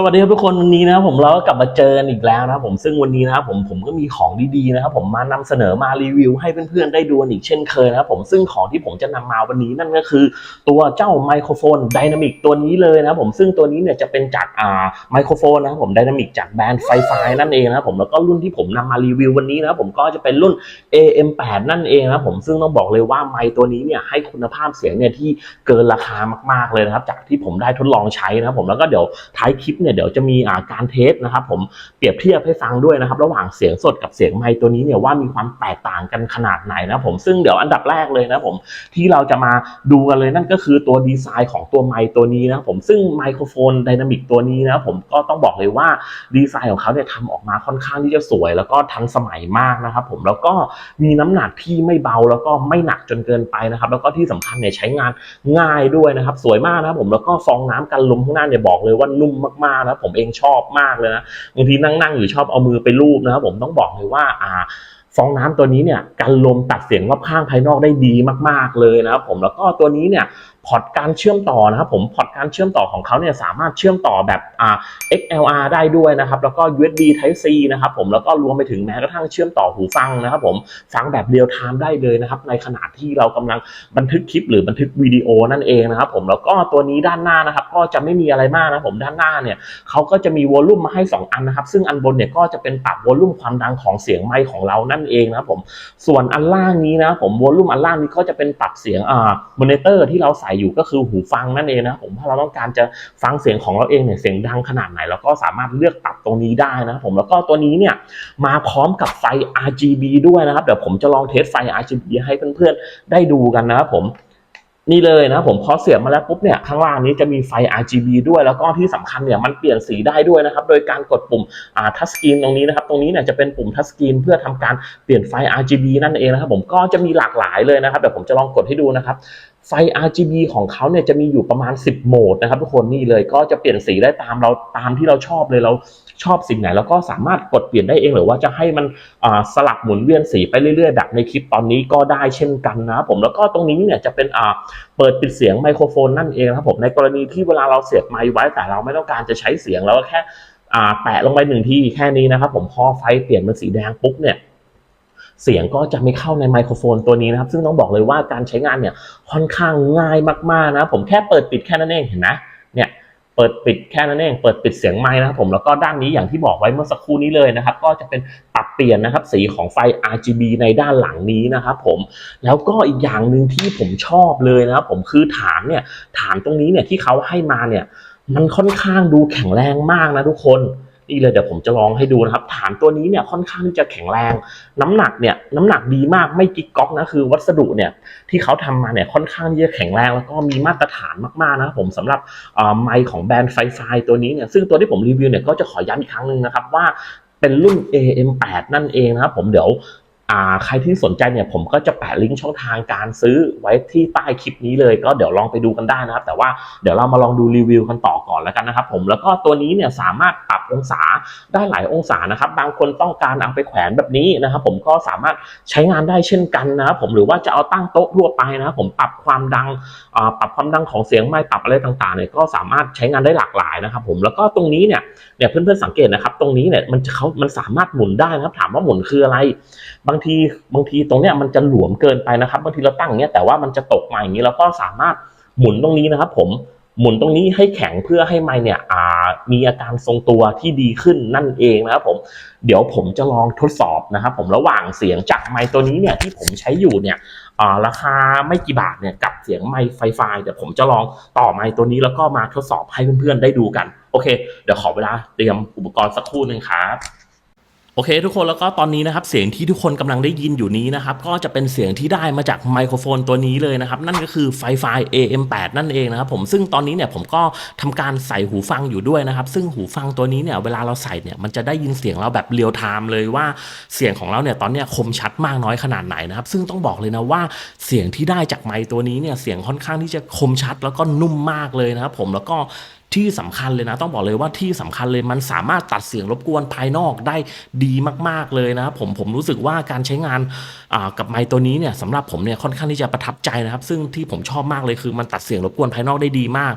สวัสดีครับทุกคนวันนี้นะครับผมเราก็กลับมาเจอกันอีกแล้วนะครับผมซึ่งวันนี้นะครับผมผมก็มีของดีๆนะครับผมมานำเสนอมารีวิวให้เพื่อนๆได้ดูอีกเช่นเคยนะครับผมซึ่งของที่ผมจะนำมาวันนี้นั่นก็คือ ตัวเจ้าไมโครโฟนไดนามิกตัวนี้เลยนะครับผมซึ่งตัวนี้เนี่ยจะเป็นจากอ่าไมโครโฟนนะครับผมไดนามิกจากแบรนด์ไฟไฟนั่นเองนะครับผมแล้วก็รุ่นที่ผมนำมารีวิววันนี้นะครับผมก็จะเป็นรุ่น AM8 นั่นเองนะครับผมซึ่งต้องบอกเลยว่าไมตัวนี้เนี่ยให้คุณภาพเสียงเนี่ยที่เกินราคามากๆเลยนะครับจากที่ผมได้ทดลองใช้นะครับผมแล้วก็เดี๋ยวท้ายคลิปเนี่ยเดี๋ยวจะมีอ่าการเทสนะครับผมเปรียบเทียบให้ฟังด้วยนะครับ ระหว่างเสียงสดกับเสียงไมค์ตัวนี้เนี่ยว่ามีความแตกต่างกันขนาดไหนนะผมซึ่งเดี๋ยวอันดับแรกเลยนะผมที่เราจะมาดูกันเลยนั่นก็คือตัวดีไซน์ของตัวไมค์ตัวนี้นะผมซึ่งไมโครโฟนไดนามิกตัวนี้นะผมก็ต้องบอกเลยว่าดีไซน์ของเขาเนี่ยทำออกมาค่อนข้างที่จะสวย แล้วก็ทันสมัยมากนะครับผมแล้วก็มีน้ำหนักที่ไม่เบาแล้วก็ไม่หนักจนเกินไปนะครับแล้วก็ที่สำคัญเนี่ยใช้งานง่ายด้วยนะครับ สวยมากนะครับผมแล้วก็ฟองน้ำกันลมข้างหน้าเนี่ยบอกเลยว่านุ่มมากๆนะผมเองชอบมากเลยนะบางทีนั่งๆอยู่ชอบเอามือไปลูบนะครับผมต้องบอกเลยว่าอ่าฟองน้ำตัวนี้เนี่ยกันลมตัดเสียงรอบข้างภายนอกได้ดีมากๆเลยนะครับผมแล้วก็ตัวนี้เนี่ยพอร์ตการเชื่อมต่อนะครับผมพอร์ตการเชื่อมต่อของเขาเนี่ยสามารถเชื่อมต่อแบบอ่า XLR ได้ด้วยนะครับแล้วก็ USB Type C นะครับผมแล้วก็รวมไปถึงแม้กระทั่งเชื่อมต่อหูฟังนะครับผมฟังแบบเรียลไทม์ได้เลยนะครับในขณะที่เรากำลังบันทึกคลิปหรือบันทึกวิดีโอนั่นเองนะครับผมแล้วก็ตัวนี้ด้านหน้านะครับก็จะไม่มีอะไรมากนะผมด้านหน้าเนี่ยเขาก็จะมีวอลลุ่มมาให้ 2 อันนะครับซึ่งอันบนเนี่ยก็จะเป็นปรับวอลลุ่มความดังของเสียงไมค์ของเรานั่นเองนะครับผมส่วนอันล่างนี้นะผมวอลลุ่มอันล่างนี้ก็จะเป็นปรับเสียงอ่ามอนิเตอร์ที่เราใส่อยู่ก็คือหูฟังนั่นเองนะผมถ้าเราต้องการจะฟังเสียงของเราเองเนี่ยเสียงดังขนาดไหนเราก็สามารถเลือกปรับตรงนี้ได้นะผมแล้วก็ตัวนี้เนี่ยมาพร้อมกับไฟ RGB ด้วยนะครับเดี๋ยวผมจะลองเทสไฟ RGB ให้เพื่อนๆได้ดูกันนะครับผม นี่เลยนะผมพอเสียบมาแล้วปุ๊บเนี่ยข้างล่างนี้จะมีไฟ RGB ด้วยแล้วก็ที่สำคัญเนี่ยมันเปลี่ยนสีได้ด้วยนะครับโดยการกดปุ่มอ่าทัชสกรีนตรงนี้นะครับตรงนี้เนี่ยจะเป็นปุ่มทัชสกรีนเพื่อทำการเปลี่ยนไฟ RGB นั่นเองนะครับผมก็จะมีหลากหลายเลยนะครับเดี๋ยวผมจะลองกดให้ดูนะครับไฟ RGB ของเขาเนี่ยจะมีอยู่ประมาณ 10 โหมดนะครับทุกคนนี่เลยก็จะเปลี่ยนสีได้ตามเราตามที่เราชอบเลยเรา ชอบสิ่งไหนเราก็สามารถกดเปลี่ยนได้เองหรือว่าจะให้มันสลับหมุนเวียนสีไปเรื่อยๆแบบในคลิปตอนนี้ก็ได้เช่นกันนะผมแล้วก็ตรงนี้เนี่ยจะเป็นเปิดปิดเสียงไมโครโฟนนั่นเองครับผมในกรณีที่เวลาเราเสียบไมค์ไว้แต่เราไม่ต้องการจะใช้เสียงเราก็แค่แตะลงไปหนึ่งที่แค่นี้นะครับผมพอไฟเปลี่ยนเป็นสีแดงปุ๊บเนี่ยเสียงก็จะไม่เข้าในไมโครโฟนตัวนี้นะครับ ซึ่งต้องบอกเลยว่าการใช้งานเนี่ยค่อนข้างง่ายมากๆนะผมแค่เปิดปิดแค่นั้นเองเห็นไหม เปิดปิดแค่นั้นเองเปิดปิดเสียงไม้นะครับผมแล้วก็ด้านนี้อย่างที่บอกไว้เมื่อสักครู่นี้เลยนะครับ ก็จะเป็นปรับเปลี่ยนนะครับสีของไฟ RGB ในด้านหลังนี้นะครับผมแล้วก็อีกอย่างหนึ่งที่ผมชอบเลยนะครับผมคือฐานเนี่ยฐานตรงนี้เนี่ยที่เขาให้มาเนี่ยมันค่อนข้างดูแข็งแรงมากนะทุกคน นี่เลยเดี๋ยวผมจะลองให้ดูนะครับ ฐานตัวนี้เนี่ยค่อนข้างที่จะแข็งแรง น้ำหนักเนี่ยน้ำหนักดีมากไม่กิ๊กก๊อกนะคือ วัสดุเนี่ยที่เขาทำมาเนี่ยค่อนข้างที่จะแข็งแรงแล้วก็มีมาตรฐานมากๆนะครับผมสำหรับไมค์ของแบรนด์ไฟไฟตัวนี้เนี่ยซึ่งตัวที่ผมรีวิวเนี่ยก็จะขอย้ำอีกครั้งหนึ่งนะครับว่าเป็นรุ่น AM8 นั่นเองนะครับผมเดี๋ยว ใครที่สนใจเนี่ยผมก็จะแปะลิงก์ช่องทางการซื้อไว้ที่ใต้คลิปนี้เลย ก็เดี๋ยวลองไปดูกันได้นะครับ แต่ว่าเดี๋ยวเรามาลองดูรีวิวกันต่อก่อนแล้วกันนะครับ ผมแล้วก็ตัวนี้เนี่ยสามารถปรับองศาได้หลายองศานะครับ บางคนต้องการเอาไปแขวนแบบนี้นะครับ ผมก็สามารถใช้งานได้เช่นกันนะครับผมหรือว่าจะเอาตั้งโต๊ะทั่วไปนะครับผมปรับความดังปรับความดังของเสียงไมค์ปรับอะไรต่างๆเนี่ยก็สามารถใช้งานได้หลากหลายนะครับ ผมแล้วก็ตรงนี้เนี่ยเนี่ยเพื่อนๆสังเกตนะครับ ตรงนี้เนี่ยมันเขามันสามารถหมุนได้นะครับ ถามว่าหมุนคืออะไร บางทีบางทีตรงเนี้ยมันจะหลวมเกินไปนะครับบางทีเราตั้งเงี้ยแต่ว่ามันจะตกมาอย่างนี้เราก็สามารถหมุนตรงนี้นะครับ ผมหมุนตรงนี้ให้แข็งเพื่อให้ไม้เนี่ยมีอาการทรงตัวที่ดีขึ้นนั่นเองนะครับผมเดี๋ยวผมจะลองทดสอบนะครับ ผมระหว่างเสียงจากไม้ตัวนี้เนี่ยที่ผมใช้อยู่เนี่ยราคาไม่กี่บาทเนี่ยกับเสียงไมค์ไฟไฟเดี๋ยวผมจะลองต่อไมค์ตัวนี้แล้วก็มาทดสอบให้เพื่อนๆได้ดูกัน โอเค เดี๋ยวขอเวลาเตรียมอุปกรณ์สักครู่หนึ่งครับ โอเคทุกคนแล้วก็ตอนนี้นะครับเสียงที่ทุกคนกำลังได้ยินอยู่นี้นะครับก็จะเป็นเสียงที่ได้มาจากไมโครโฟนตัวนี้เลยนะครับนั่นก็คือไฟไฟ AM8 นั่นเองนะครับผมซึ่งตอนนี้เนี่ยผมก็ทำการใส่หูฟังอยู่ด้วยนะครับซึ่งหูฟังตัวนี้เนี่ยเวลาเราใส่เนี่ยมันจะได้ยินเสียงเราแบบเรียลไทม์เลยว่าเสียงของเราเนี่ยตอนเนี้ยคมชัดมากน้อยขนาดไหนนะครับซึ่งต้องบอกเลยนะว่าเสียงที่ได้จากไมค์ตัวนี้เนี่ยเสียงค่อนข้างที่จะคมชัดแล้วก็นุ่มมากเลยนะครับผมแล้วก็ ที่สำคัญเลยนะ ต้องบอกเลยว่าที่สำคัญเลยมันสามารถตัดเสียงรบกวนภายนอกได้ดีมาก ๆเลยนะผมผมรู้สึกว่าการใช้งานกับไมค์ตัวนี้เนี่ยสำหรับผมเนี่ยค่อนข้างที่จะประทับใจนะครับ ซึ่งที่ผมชอบมากเลยคือมันตัดเสียงรบกวนภายนอกได้ดีมาก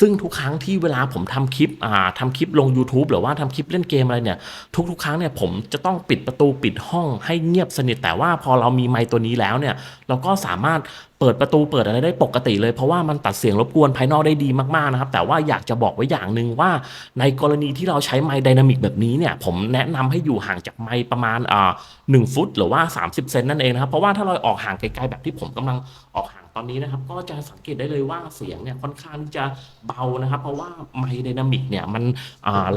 ซึ่งทุกครั้งที่เวลาผมทำคลิปอ่าทำคลิปลง YouTube หรือว่าทำคลิปเล่นเกมอะไรเนี่ยทุกๆ ครั้งเนี่ยผมจะต้องปิดประตูปิดห้องให้เงียบสนิทแต่ว่าพอเรามีไมค์ตัวนี้แล้วเนี่ยเราก็สามารถ เปิดประตูเปิดอะไรได้ปกติเลยเพราะว่ามันตัดเสียงรบกวนภายนอกได้ดีมากๆนะครับ แต่ว่าอยากจะบอกไว้อย่างหนึ่งว่า ในกรณีที่เราใช้ไมค์ไดนามิกแบบนี้เนี่ยผมแนะนำให้อยู่ห่างจากไมค์ประมาณอ่าหนึ่งฟุต หรือว่า 30 เซนนั่นเองนะครับ เพราะว่าถ้าเราออกห่างไกลๆแบบที่ผมกำลังออกห่าง ตอนนี้นะครับก็จะสังเกตได้เลยว่าเสียงเนี่ยค่อนข้างที่จะเบานะครับ เพราะว่าไมค์ไดนามิกเนี่ยมัน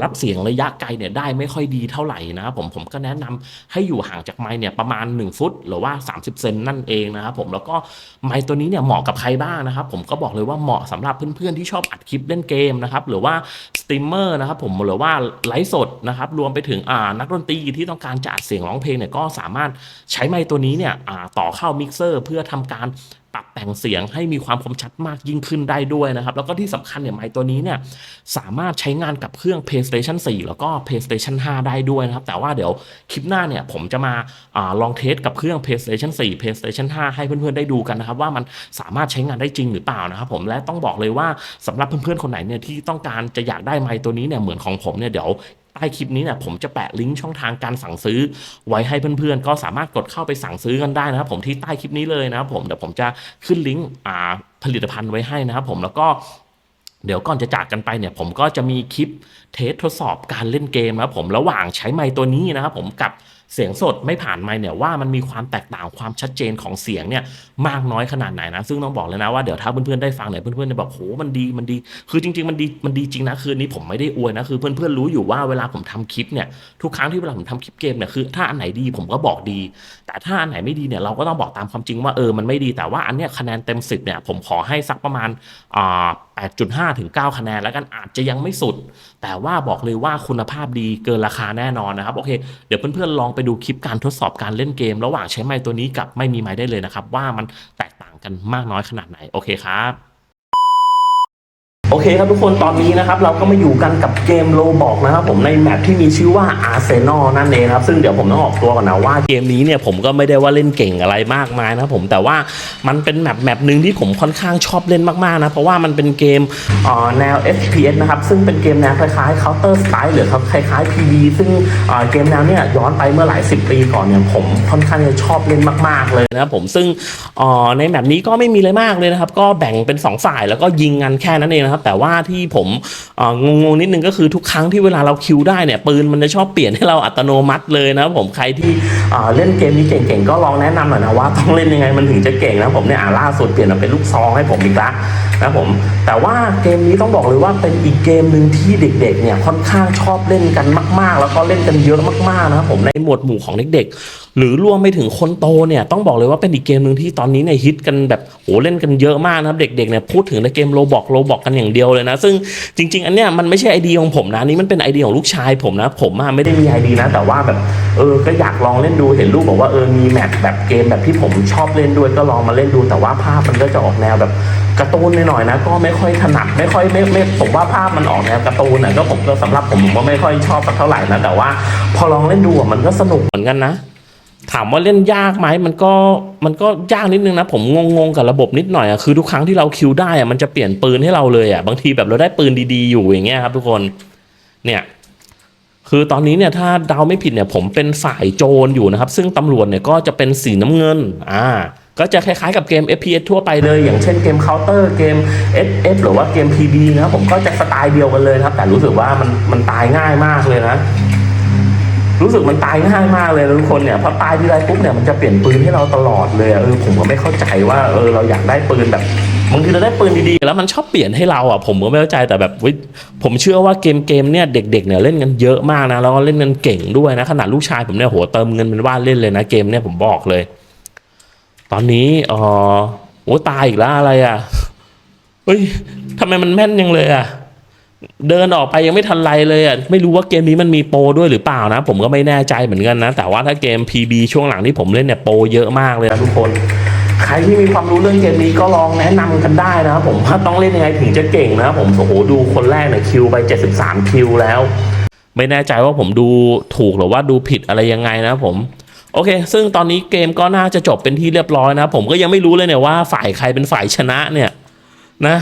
รับเสียงระยะไกลเนี่ยได้ไม่ค่อยดีเท่าไหร่นะครับผมผมก็แนะนำให้อยู่ห่างจากไมค์เนี่ยประมาณ 1 ฟุต หรือว่า 30 เซนนั่นเองนะครับผมแล้วก็ไมค์ตัวนี้เนี่ยเหมาะกับใครบ้างนะครับ ผมก็บอกเลยว่าเหมาะสำหรับเพื่อนๆที่ชอบอัดคลิปเล่นเกมนะครับหรือว่าสตรีมเมอร์นะครับผมหรือว่าไลฟ์สดนะครับรวมไปถึงนักดนตรีที่ต้องการจะอัดเสียงร้องเพลงเนี่ยก็สามารถใช้ไมค์ตัวนี้เนี่ยต่อเข้ามิกเซอร์ เพื่อทำการ ปรับแต่งเสียงให้มีความคมชัดมากยิ่งขึ้นได้ด้วยนะครับ แล้วก็ที่สำคัญเนี่ยไมค์ตัวนี้เนี่ยสามารถใช้งานกับเครื่อง PlayStation 4 แล้วก็ PlayStation 5 ได้ด้วยนะครับ แต่ว่าเดี๋ยวคลิปหน้าเนี่ยผมจะมาอาลองเทสกับเครื่อง PlayStation 4 PlayStation 5 ให้เพื่อนๆได้ดูกันนะครับ ว่ามันสามารถใช้งานได้จริงหรือเปล่านะครับผมและต้องบอกเลยว่าสำหรับเพื่อนๆคนไหนเนี่ยที่ต้องการจะอยากได้ไมค์ตัวนี้เนี่ยเหมือนของผมเนี่ยเดี๋ยว ใต้คลิปนี้เนี่ยผมจะแปะลิงก์ช่องทางการสั่งซื้อ ไว้ให้เพื่อนๆ ก็สามารถกดเข้าไปสั่งซื้อกันได้นะครับ ผมที่ใต้คลิปนี้เลยนะครับผมเดี๋ยวผมจะขึ้นลิงก์อ่าผลิตภัณฑ์ไว้ให้นะครับผมแล้วก็เดี๋ยวก่อนจะจากกันไปเนี่ยผมก็จะมีคลิปเทสทดสอบการเล่นเกมนะครับผมระหว่างใช้ไมค์ตัวนี้นะครับผมกับ เสียงสดไม่ผ่านไมค์เนี่ยว่ามันมีความแตกต่างความชัดเจนของเสียงเนี่ยมากน้อยขนาดไหนนะ ซึ่งต้องบอกเลยนะว่าเดี๋ยวถ้าเพื่อนๆได้ฟังเนี่ยเพื่อนๆจะบอกโหมันดีมันดี คือจริง ๆ มันดีมันดีจริงนะคือนนี้ผมไม่ได้อวยนะคือเพื่อนๆรู้อยู่ว่าเวลาผมทำคลิปเนี่ยทุกครั้งที่เวลาผมทำคลิปเกมเนี่ยคือถ้าอันไหนดีผมก็บอกดี แต่ถ้าอันไหนไม่ดีเนี่ยเราก็ต้องบอกตามความจริงว่าเออมันไม่ดีแต่ว่าอันเนี้ยคะแนนเต็ม10เนี่ยผมขอให้สักประมาณอ่า 8.5 ถึง 9 คะแนนแล้วกันอาจจะยังไม่สุด แต่ว่าบอกเลยว่าคุณภาพดีเกินราคาแน่นอนนะครับ โอเค เดี๋ยวเพื่อนๆลองไปดูคลิปการทดสอบการเล่นเกม ระหว่างใช้ไม้ตัวนี้กับไม่มีไม้ได้เลยนะครับ ว่ามันแตกต่างกันมากน้อยขนาดไหน โอเคครับ โอเคครับทุกคนตอนนี้นะครับเราก็มาอยู่กันกับเกมโลบอกนะครับผมในแมปที่มีชื่อว่า Arsenal นั่นเองครับซึ่งเดี๋ยวผมต้องออกตัวก่อนนะว่าเกมนี้เนี่ยผมก็ไม่ได้ว่าเล่นเก่งอะไรมากมายนะครับผมแต่ว่ามันเป็นแมปแมปหนึ่งที่ผมค่อนข้างชอบเล่นมากๆนะเพราะว่ามันเป็นเกมเอ่อแนว FPS นะครับซึ่งเป็นเกมแนวคล้ายๆ Counter Strike หรือครับคล้ายๆ PB ซึ่งเอ่อเกมแนวเนี่ยย้อนไปเมื่อหลายสิบปีก่อนเนี่ยผมค่อนข้างจะชอบเล่นมาก ๆเลยนะครับผมซึ่งเอ่อในแมปนี้ก็ไม่มีอะไรมากเลยนะครับก็แบ่งเป็นสองฝ่ายแล้วก็ยิงกันแค่นั้นเองนะครับแต่ว่าที่ผมงงๆนิดนึงก็คือทุกครั้งที่เวลาเราคิวได้เนี่ยปืนมันจะชอบเปลี่ยนให้เราอัตโนมัติเลยนะครับผมใครที่เล่นเกมนี้เก่งๆก็ลองแนะนำหน่อยนะว่าต้องเล่นยังไงมันถึงจะเก่งนะผมเนี่ยอาล่าสุดเปลี่ยนมาเป็นลูกซองให้ผมอีกละ นะผมแต่ว่าเกมนี้ต้องบอกเลยว่าเป็นอีกเกมหนึ่งที่เด็กๆเนี่ยค่อนข้างชอบเล่นกันมาก ๆ แล้วก็เล่นกันเยอะมากๆนะครับผมในหมวดหมู่ของเด็กๆ หรือรวมไปถึงคนโตเนี่ยต้องบอกเลยว่าเป็นอีกเกมหนึ่งที่ตอนนี้เนี่ยฮิตกันแบบโหเล่นกันเยอะมากนะครับเด็กๆเนี่ยพูดถึงในเกมโลบอกโลบอกกันอย่างเดียวเลยนะ ซึ่งจริง ๆ อันเนี้ยมันไม่ใช่ไอเดียของผมนะนี่มันเป็นไอเดียของลูกชายผมนะผมอะไม่ได้มีไอเดียนะ แต่ว่าแบบเออก็อยากลองเล่นดูเห็นลูกบอกว่าเออมีแมปแบบเกมแบบที่ผมชอบเล่นด้วยก็ลองมาเล่นดูแต่ว่าภาพมันก็จะออกแนวแบบ การ์ตูนหน่อยๆนะก็ไม่ค่อยถนัดไม่ค่อยไม่ไม่ผมว่าภาพมันออกแนวการ์ตูนอะก็ผมก็สำหรับผมผมก็ไม่ค่อยชอบสักเท่าไหร่นะแต่ว่า พอลองเล่นดูอะมันก็สนุกเหมือนกันนะ ถามว่าเล่นยากไหมมันก็มันก็ยากนิดนึงนะ ผมงงๆกับระบบนิดหน่อยอะคือทุกครั้งที่เราคิวได้อะมันจะเปลี่ยนปืนให้เราเลยอะบางทีแบบเราได้ปืนดีๆอยู่อย่างเงี้ยครับ ทุกคนเนี่ยคือตอนนี้เนี่ยถ้าเดาไม่ผิดเนี่ยผมเป็นฝ่ายโจรอยู่นะครับ ซึ่งตำรวจเนี่ยก็จะเป็นสีน้ำเงินอ่า ก็จะคล้ายๆกับเกม FPS ทั่วไปเลย อย่างเช่นเกม Counter เกม SF หรือว่าเกม PB นะครับผมก็จะสไตล์เดียวกันเลยนะครับ แต่รู้สึกว่ามันมันตายง่ายมากเลยนะ รู้สึกมันตายง่ายมากเลยทุกคนเนี่ยพอตายทีไรปุ๊บเนี่ยมันจะเปลี่ยนปืนให้เราตลอดเลยเออผมก็ไม่เข้าใจว่าเออเราอยากได้ปืนแบบบางทีเราได้ปืนดีๆแล้วมันชอบเปลี่ยนให้เราอะผมก็ไม่เข้าใจแต่แบบว้ยผมเชื่อว่าเกมเกมเนี่ยเด็กๆเนี่ยเล่นกันเยอะมากนะแล้วก็เล่นกันเก่งด้วยนะขนาดลูกชายผมเนี่ยโหเติมเงินเป็นว่าเล่นเลยนะเกมเนี่ยผมบอกเลย ตอนนี้เออโอ้ตายอีกแล้วอะไรอะเฮ้ยทำไมมันแม่นยังเลยอะ เดินออกไปยังไม่ทันไรเลยอะ ไม่รู้ว่าเกมนี้มันมีโปรด้วยหรือเปล่านะ ผมก็ไม่แน่ใจเหมือนกันนะ แต่ว่าถ้าเกม PB ช่วงหลังที่ผมเล่นเนี่ยโปรเยอะมากเลยนะทุกคน ใครที่มีความรู้เรื่องเกมนี้ก็ลองแนะนำกันได้นะครับผมว่าต้องเล่นยังไงถึงจะเก่งนะผมโอ้โหดูคนแรกเนี่ยคิวไป 73 คิวแล้ว ไม่แน่ใจว่าผมดูถูกหรือว่าดูผิดอะไรยังไงนะผม โอเค ซึ่งตอนนี้เกมก็น่าจะจบเป็นที่เรียบร้อยนะครับผมก็ยังไม่รู้เลยเนี่ยว่าฝ่ายใครเป็นฝ่ายชนะเนี่ยนะ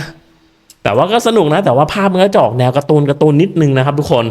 แต่ว่าก็สนุกนะ แต่ว่าภาพมันก็จอกแนวการ์ตูนการ์ตูนนิดนึงนะครับทุกคน